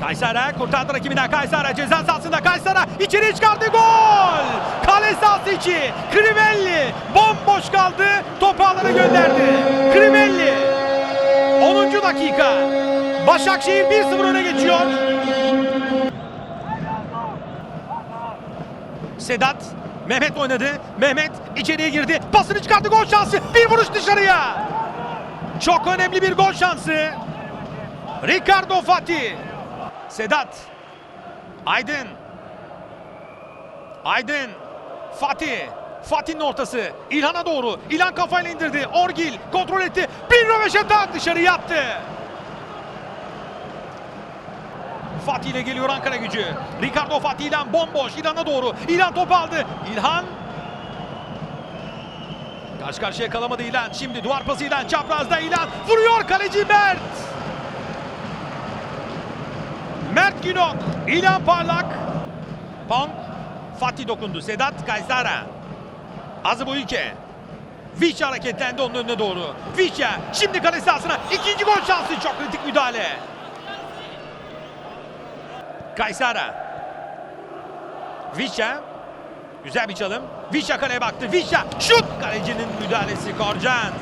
Kayseri kurtardı rakibinden Kayseri ceza sahasında Kayseri içeri çıkardı gol! Kale sahası içi Crivelli bomboş kaldı topu alana gönderdi. Crivelli 10. dakika Başakşehir 1-0 öne geçiyor. Sedat Mehmet oynadı. Mehmet içeriye girdi. Pasını çıkarttı gol şansı. Bir vuruş dışarıya. Çok önemli bir gol şansı. Ricardo Fatih. Sedat. Aydın. Aydın. Fatih. Fatih'in ortası. İlhan'a doğru. İlhan kafayla indirdi. Orgil kontrol etti. Bir röveşata dışarı yattı. Fatih ile geliyor Ankara gücü. Ricardo Fatih İlhan bomboş. İlhan'a doğru. İlhan topu aldı. İlhan. Karşı karşıya kalamadı İlhan. Şimdi duvar pası İlhan. Çaprazda İlhan. Vuruyor kaleci Mert. Mert Günok. İlhan Parlak. Pong. Fatih dokundu. Sedat Kaysara. Azı Boyike. Vicha hareketlendi onun önüne doğru. Vicha şimdi kale sahasına ikinci gol şansı çok kritik müdahale. Kaysara. Vicha. Güzel bir çalım. Vicha kaleye baktı. Vicha şut. Kalecinin müdahalesi Korcan.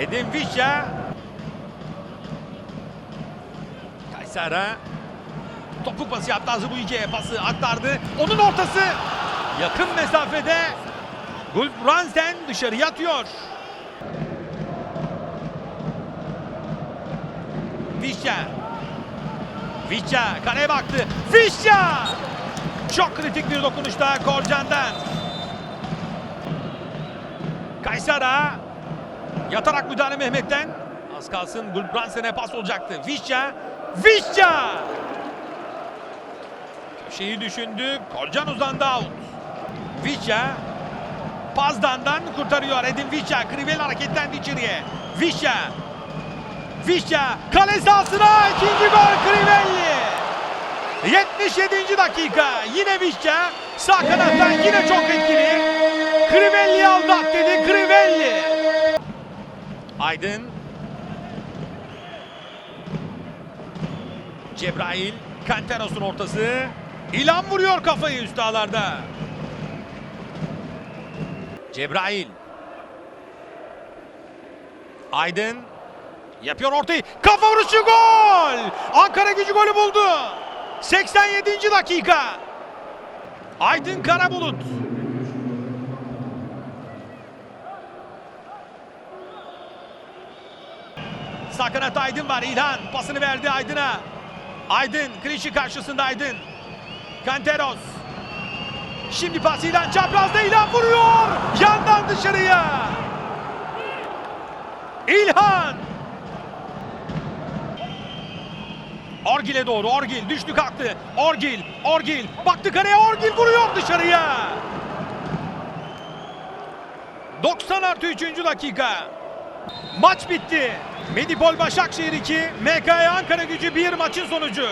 Edin Vicha. Kaysara. Topuk pası yaptı Azı Buyike'ye pası aktardı. Onun ortası yakın mesafede. Gulf Ransen dışarı yatıyor. Vicha. Vicha kaleye baktı. Vicha! Çok kritik bir dokunuş daha Korcan'dan. Kaysara yatarak müdahale Mehmet'ten. Az kalsın Gulbrandsen'e pas olacaktı. Vicha! Vicha! Köşeyi düşündü. Korcan uzandı out. Vicha Pazdan'dan kurtarıyor Edin Vicha. Krivel hareketlendi içeriye. Vicha Vicha kale sahasına ikinci gol Crivelli. 77. dakika yine Vicha sağ kanattan yine çok etkili. Crivelli aldat dedi Crivelli. Aydın. Cebrail Kanteros'un ortası. İlan vuruyor kafayı üst ağlarda. Cebrail. Aydın Yapıyor ortayı. Kafa vuruşu gol. Ankara gücü golü buldu. 87. dakika. Aydın Karabulut. Sağ kanatta Aydın var. İlhan pasını verdi Aydın'a. Aydın Klişi karşısında Aydın. Kanteros. Şimdi pas İlhan çaprazda İlhan vuruyor. Yandan dışarıya. İlhan. Orgil'e doğru. Orgil düştü kalktı. Orgil, Orgil baktı kaleye. Orgil vuruyor dışarıya. 90 artı 3. dakika. Maç bitti. Medipol Başakşehir 2, MKE Ankara gücü 1 maçın sonucu.